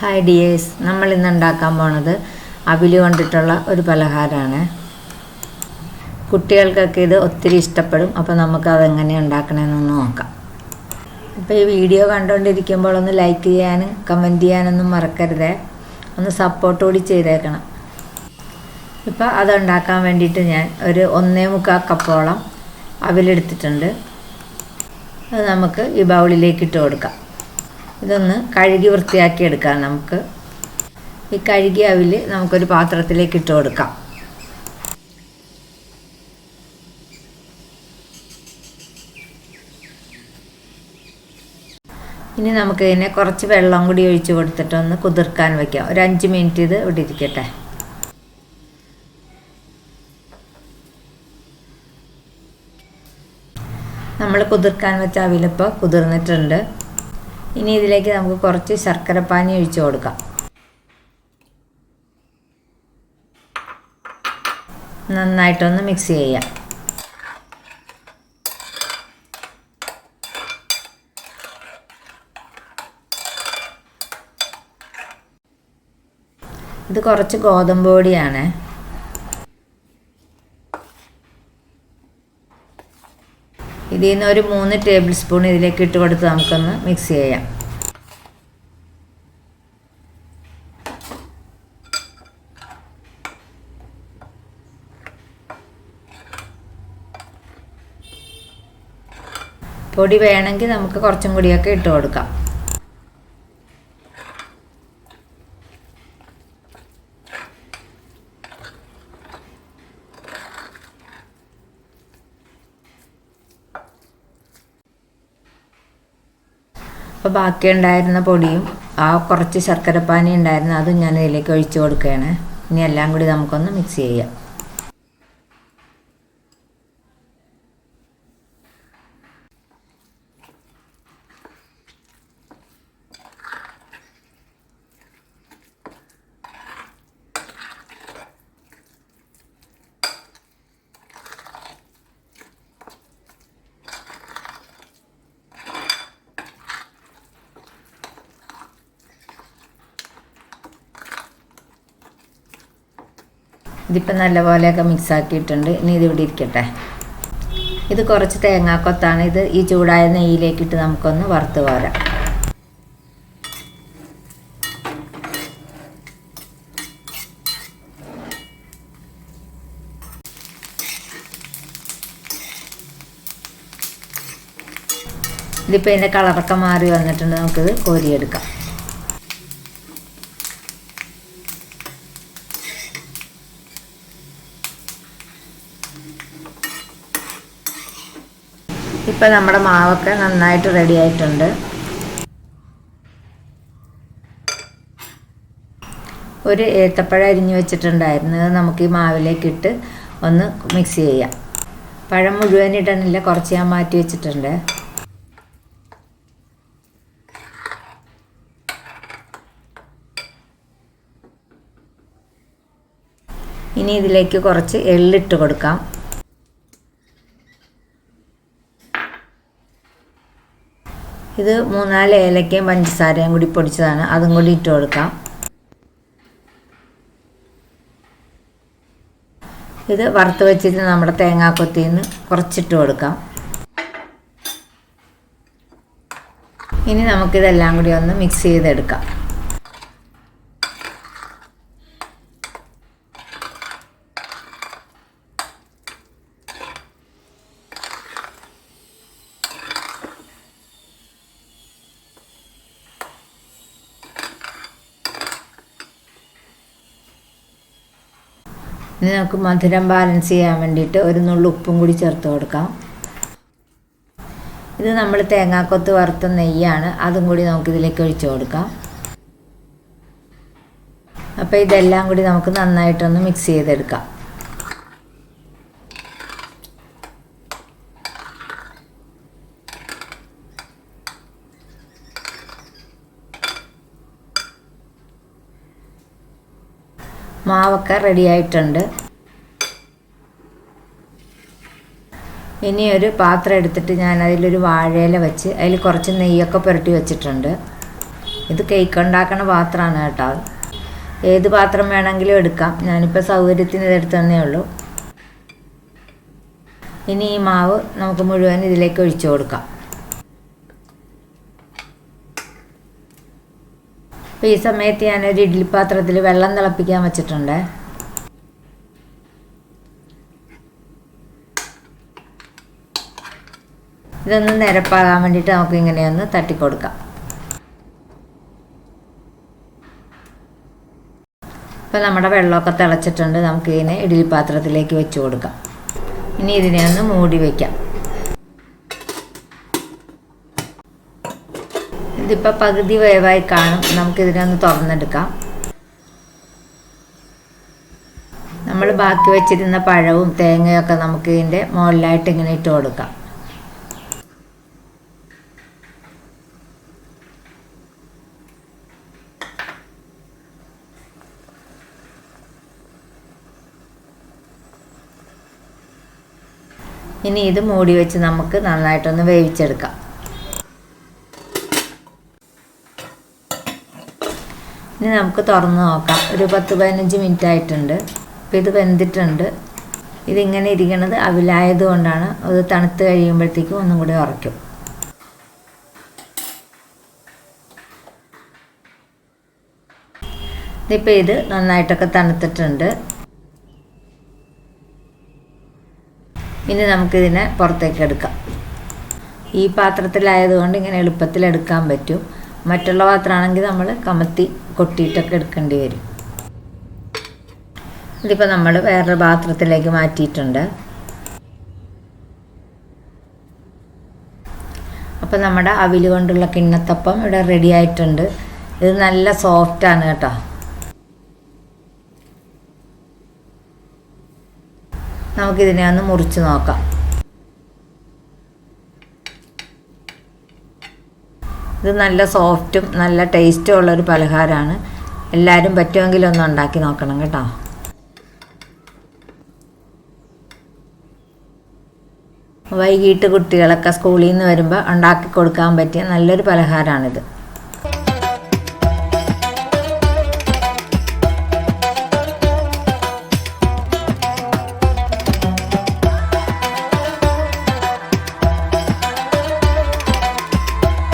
Hi dears നമ്മൾ ഇന്ന് ഉണ്ടാക്കാൻ പോണത് അവിൽ കൊണ്ടിട്ടുള്ള ഒരു പലഹാരമാണ്. കുട്ടികൾക്കൊക്കെ ഇത് ഒത്തിരി ഇഷ്ടപ്പെടും. അപ്പോൾ നമുക്ക് അതെങ്ങനെ ഉണ്ടാക്കണമെന്നൊന്ന് നോക്കാം. അപ്പോൾ ഈ വീഡിയോ കണ്ടുകൊണ്ടിരിക്കുമ്പോൾ ഒന്ന് ലൈക്ക് ചെയ്യാനും കമന്റ് ചെയ്യാനൊന്നും മറക്കരുതേ. ഒന്ന് സപ്പോർട്ട് കൂടി ചെയ്തേക്കണം. ഇപ്പോൾ അതുണ്ടാക്കാൻ വേണ്ടിയിട്ട് ഞാൻ ഒരു ഒന്നേ മുക്കാൽ കപ്പോളം അവിലെടുത്തിട്ടുണ്ട്. അത് നമുക്ക് ഈ ബൗളിലേക്ക് ഇട്ട് കൊടുക്കാം. ഇതൊന്ന് കഴുകി വൃത്തിയാക്കി എടുക്കാം നമുക്ക്. ഈ കഴുകിയ അവിൽ നമുക്കൊരു പാത്രത്തിലേക്ക് ഇട്ട് കൊടുക്കാം. ഇനി നമുക്ക് ഇതിനെ കുറച്ച് വെള്ളം കൂടി ഒഴിച്ച് കൊടുത്തിട്ട് ഒന്ന് കുതിർക്കാൻ വയ്ക്കാം ഒരു അഞ്ച് മിനിറ്റ് ഇത് ഇവിടെ ഇരിക്കട്ടെ. നമ്മൾ കുതിർക്കാൻ വെച്ച അവിലിപ്പോൾ കുതിർന്നിട്ടുണ്ട്. ഇനി ഇതിലേക്ക് നമുക്ക് കുറച്ച് ശർക്കരപ്പാനി ഒഴിച്ചു കൊടുക്കാം. നന്നായിട്ടൊന്ന് മിക്സ് ചെയ്യാം. ഇത് കുറച്ച് ഗോതമ്പ് പൊടിയാണ്. ഇതിൽ നിന്ന് ഒരു മൂന്ന് ടേബിൾ സ്പൂൺ ഇതിലേക്ക് ഇട്ട് കൊടുത്ത് നമുക്കൊന്ന് മിക്സ് ചെയ്യാം. പൊടി വേണമെങ്കിൽ നമുക്ക് കുറച്ചും കൂടിയൊക്കെ ഇട്ട് കൊടുക്കാം. അപ്പോൾ ബാക്കി ഉണ്ടായിരുന്ന പൊടിയും ആ കുറച്ച് ശർക്കരപ്പാനി ഉണ്ടായിരുന്നു അതും ഞാൻ ഇതിലേക്ക് ഒഴിച്ചു കൊടുക്കുകയാണ്. ഇനി എല്ലാം കൂടി നമുക്കൊന്ന് മിക്സ് ചെയ്യാം. ഇതിപ്പോൾ നല്ലപോലെയൊക്കെ മിക്സ് ആക്കിയിട്ടുണ്ട്. ഇനി ഇതിവിടെ ഇരിക്കട്ടെ. ഇത് കുറച്ച് തേങ്ങാക്കൊത്താണ്. ഇത് ഈ ചൂടായ നെയ്യിലേക്കിട്ട് നമുക്കൊന്ന് വറുത്ത് പോരാം ഇതിപ്പോൾ ഇതിന്റെ കളറൊക്കെ മാറി വന്നിട്ടുണ്ട്. നമുക്കിത് കോരിയെടുക്കാം. ഇപ്പം നമ്മുടെ മാവൊക്കെ നന്നായിട്ട് റെഡി ആയിട്ടുണ്ട്. ഒരു ഏത്തപ്പഴം അരിഞ്ഞു വെച്ചിട്ടുണ്ടായിരുന്നു. അത് നമുക്ക് ഈ മാവിലേക്ക് ഇട്ട് ഒന്ന് മിക്സ് ചെയ്യാം. പഴം മുഴുവൻ ഇടണില്ല കുറച്ച് ഞാൻ മാറ്റി വെച്ചിട്ടുണ്ട്. ഇനി ഇതിലേക്ക് കുറച്ച് എള്ളിട്ട് കൊടുക്കാം. ഇത് മൂന്നാൽ ഏലക്കയും പഞ്ചസാരയും കൂടി പൊടിച്ചതാണ്. അതും കൂടി ഇട്ട് കൊടുക്കാം. ഇത് വറുത്ത് വെച്ചിട്ട് നമ്മുടെ തേങ്ങാക്കൊത്തിയിൽ നിന്ന് കുറച്ചിട്ട് കൊടുക്കാം. ഇനി നമുക്കിതെല്ലാം കൂടി ഒന്ന് മിക്സ് ചെയ്തെടുക്കാം. ഇനി നമുക്ക് മധുരം ബാലൻസ് ചെയ്യാൻ വേണ്ടിയിട്ട് ഒരു നുള്ളു ഉപ്പും കൂടി ചേർത്ത് കൊടുക്കാം. ഇത് നമ്മൾ തേങ്ങാക്കൊത്ത് വറുത്ത നെയ്യാണ്. അതും കൂടി നമുക്ക് ഇതിലേക്ക് ഒഴിച്ചു കൊടുക്കാം. അപ്പോൾ ഇതെല്ലാം കൂടി നമുക്ക് നന്നായിട്ടൊന്ന് മിക്സ് ചെയ്തെടുക്കാം. മാവൊക്കെ റെഡി ആയിട്ടുണ്ട്. ഇനി ഒരു പാത്രം എടുത്തിട്ട് ഞാൻ അതിലൊരു വാഴയില വെച്ച് അതിൽ കുറച്ച് നെയ്യൊക്കെ പുരട്ടി വെച്ചിട്ടുണ്ട്. ഇത് കേക്ക് ഉണ്ടാക്കുന്ന പാത്രമാണ് കേട്ടോ. ഏത് പാത്രം വേണമെങ്കിലും എടുക്കാം. ഞാനിപ്പോൾ സൗകര്യത്തിന് ഇതെടുത്ത് തന്നേ ഉള്ളൂ. ഇനി ഈ മാവ് നമുക്ക് മുഴുവൻ ഇതിലേക്ക് ഒഴിച്ചു കൊടുക്കാം. അപ്പോൾ ഈ സമയത്ത് ഞാനൊരു ഇഡ്ഡലി പാത്രത്തിൽ വെള്ളം തിളപ്പിക്കാൻ വെച്ചിട്ടുണ്ട്. ഇതൊന്ന് നിരപ്പാകാൻ വേണ്ടിയിട്ട് നമുക്ക് ഇങ്ങനെയൊന്ന് തട്ടിക്കൊടുക്കാം. ഇപ്പം നമ്മുടെ വെള്ളമൊക്കെ തിളച്ചിട്ടുണ്ട്. നമുക്ക് ഇതിനെ ഇഡ്ഡലി പാത്രത്തിലേക്ക് വെച്ച് കൊടുക്കാം. ഇനി ഇതിനെ ഒന്ന് മൂടി വയ്ക്കാം ഇതിപ്പോൾ പകുതി വേവായി കാണും. നമുക്കിതിനെ ഒന്ന് തുറന്നെടുക്കാം. നമ്മൾ ബാക്കി വെച്ചിരുന്ന പഴവും തേങ്ങയൊക്കെ നമുക്ക് ഇതിന്റെ മുകളിലായിട്ട് ഇങ്ങനെ ഇട്ട് കൊടുക്കാം. ഇനി ഇത് മൂടി വെച്ച് നമുക്ക് നന്നായിട്ടൊന്ന് വേവിച്ചെടുക്കാം. ഇനി നമുക്ക് തുറന്ന് നോക്കാം. ഒരു പത്ത് പതിനഞ്ച് മിനിറ്റ് ആയിട്ടുണ്ട്. അപ്പോൾ ഇത് വെന്തിട്ടുണ്ട്. ഇതിങ്ങനെ ഇരിക്കണത് അവിലായത് കൊണ്ടാണ് അത് തണുത്ത് കഴിയുമ്പോഴത്തേക്കും ഒന്നും കൂടി ഉറയ്ക്കും. ഇതിപ്പോൾ ഇത് നന്നായിട്ടൊക്കെ തണുത്തിട്ടുണ്ട്. ഇനി നമുക്കിതിനെ പുറത്തേക്ക് എടുക്കാം. ഈ പാത്രത്തിലായതുകൊണ്ട് ഇങ്ങനെ എളുപ്പത്തിൽ എടുക്കാൻ പറ്റും. മറ്റുള്ള പാത്രമാണെങ്കിൽ നമ്മൾ കമത്തി കൊട്ടിയിട്ടൊക്കെ എടുക്കേണ്ടി വരും. ഇതിപ്പോൾ നമ്മൾ വേറൊരു പാത്രത്തിലേക്ക് മാറ്റിയിട്ടുണ്ട്. അപ്പോൾ നമ്മുടെ അവിൽ കൊണ്ടുള്ള കിണ്ണത്തപ്പം ഇവിടെ റെഡി ആയിട്ടുണ്ട്. ഇത് നല്ല സോഫ്റ്റാണ് കേട്ടോ. നമുക്കിതിനെ ഒന്ന് മുറിച്ച് നോക്കാം. ഇത് നല്ല സോഫ്റ്റും നല്ല ടേസ്റ്റും ഉള്ളൊരു പലഹാരമാണ്. എല്ലാവരും പറ്റുമെങ്കിൽ ഒന്ന് ഉണ്ടാക്കി നോക്കണം കേട്ടോ. വൈകിട്ട് കുട്ടികളൊക്കെ സ്കൂളിൽ നിന്ന് വരുമ്പോൾ ഉണ്ടാക്കി കൊടുക്കാൻ പറ്റിയ നല്ലൊരു പലഹാരമാണിത്.